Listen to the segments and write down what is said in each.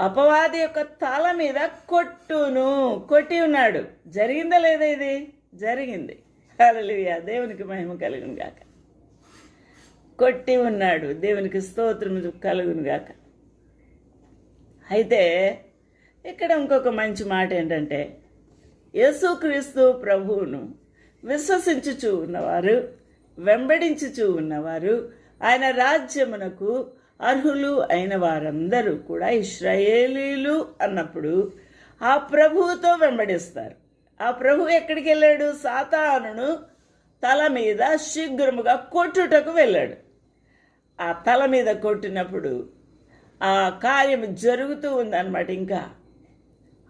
అపవాది యొక్క తల మీద కొట్టును కొట్టి ఉన్నాడు. జరిగిందా లేదా ఇది? జరిగింది. అలలియా దేవునికి మహిమ కలుగును గాక. కొట్టి ఉన్నాడు. దేవునికి స్తోత్రం కలుగును గాక. అయితే ఇక్కడ ఇంకొక మంచి మాట ఏంటంటే యేసుక్రీస్తు ప్రభువును విశ్వసించుచూ ఉన్నవారు వెంబడించుచూ ఉన్నవారు ఆయన రాజ్యమునకు అర్హులు అయిన వారందరూ కూడా ఇస్రాయేలీలు అన్నప్పుడు ఆ ప్రభువుతో వెంబడిస్తారు. ఆ ప్రభు ఎక్కడికి వెళ్ళాడు? సాతానును తల మీద శీఘ్రముగా కొట్టుటకు వెళ్ళాడు. ఆ తల మీద కొట్టినప్పుడు ఆ కార్యం జరుగుతూ ఉందన్నమాట ఇంకా.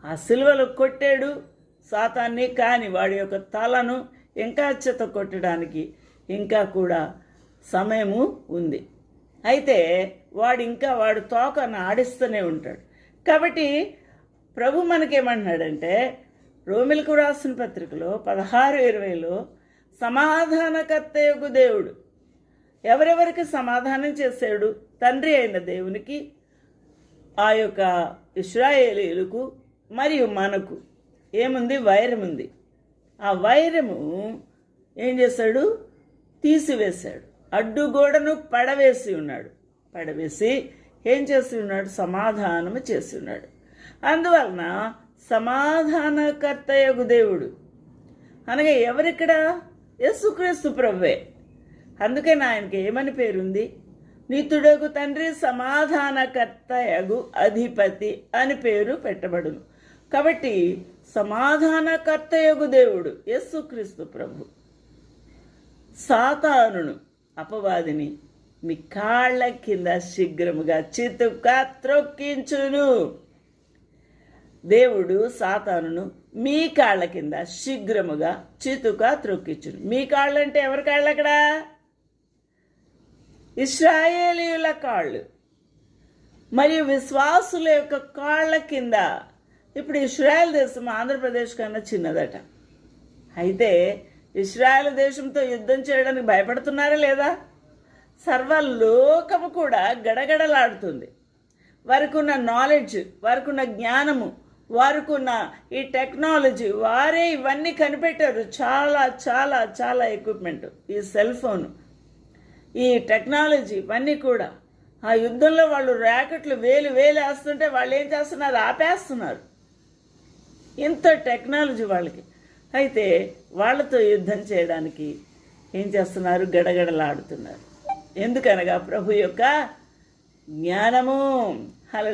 ఆ సిలువలో కొట్టాడు సాతాన్ని కానీ వాడి యొక్క తలను ఇంకా చెత్త కొట్టడానికి ఇంకా కూడా సమయము ఉంది. అయితే వాడు ఇంకా వాడు తోకను ఆడిస్తూనే ఉంటాడు. కాబట్టి ప్రభు మనకేమంటున్నాడంటే రోమిలకు రాసిన పత్రికలో పదహారు ఇరవైలో సమాధానకర్త యొక్క దేవుడు. ఎవరెవరికి సమాధానం చేశాడు? తండ్రి అయిన దేవునికి ఆ యొక్క ఇస్రాయేలీలకు మరియు మనకు. ఏముంది? వైరం ఉంది. ఆ వైరము ఏం చేశాడు? తీసివేశాడు. అడ్డుగోడను పడవేసి ఉన్నాడు. పడవేసి ఏం చేసి ఉన్నాడు? సమాధానము చేసి ఉన్నాడు. అందువలన సమాధానకర్తయగు దేవుడు. అనగా ఎవరిక్కడ? యేసుక్రీస్తు ప్రభువే. అందుకని ఆయనకి ఏమని పేరుంది? నితుడగు తండ్రి సమాధానకర్తయగు అధిపతి అని పేరు పెట్టబడును. కాబట్టి సమాధానకర్తయగు దేవుడు యేసుక్రీస్తు ప్రభు. సాతానును అపవాదిని మీ కాళ్ళ కింద శీఘ్రముగా చితుక్క త్రొక్కించును. దేవుడు సాతానును మీ కాళ్ళ కింద శీఘ్రముగా చితుక త్రొక్కించును. మీ కాళ్ళు అంటే ఎవరి కాళ్ళు అక్కడ? ఇస్రాయేలీయుల కాళ్ళు. మరియు విశ్వాసుల యొక్క కాళ్ళ కింద. ఇప్పుడు ఇస్రాయల్ దేశం ఆంధ్రప్రదేశ్ కన్నా చిన్నదట. అయితే ఇస్రాయల్ దేశంతో యుద్ధం చేయడానికి భయపడుతున్నారా లేదా? సర్వలోకము కూడా గడగడలాడుతుంది. వారికున్న నాలెడ్జ్ వారికి ఉన్న జ్ఞానము వారికున్న ఈ టెక్నాలజీ వారే ఇవన్నీ కనిపెట్టారు. చాలా చాలా చాలా ఎక్విప్మెంట్ ఈ సెల్ ఫోన్ ఈ టెక్నాలజీ ఇవన్నీ కూడా. ఆ యుద్ధంలో వాళ్ళు ర్యాకెట్లు వేలు వేలు వేస్తుంటే వాళ్ళు ఏం చేస్తున్నారు? ఆపేస్తున్నారు. ఇంత టెక్నాలజీ వాళ్ళకి. అయితే వాళ్ళతో యుద్ధం చేయడానికి ఏం చేస్తున్నారు? గడగడలాడుతున్నారు. ఎందుకనగా ప్రభు యొక్క జ్ఞానము. అలా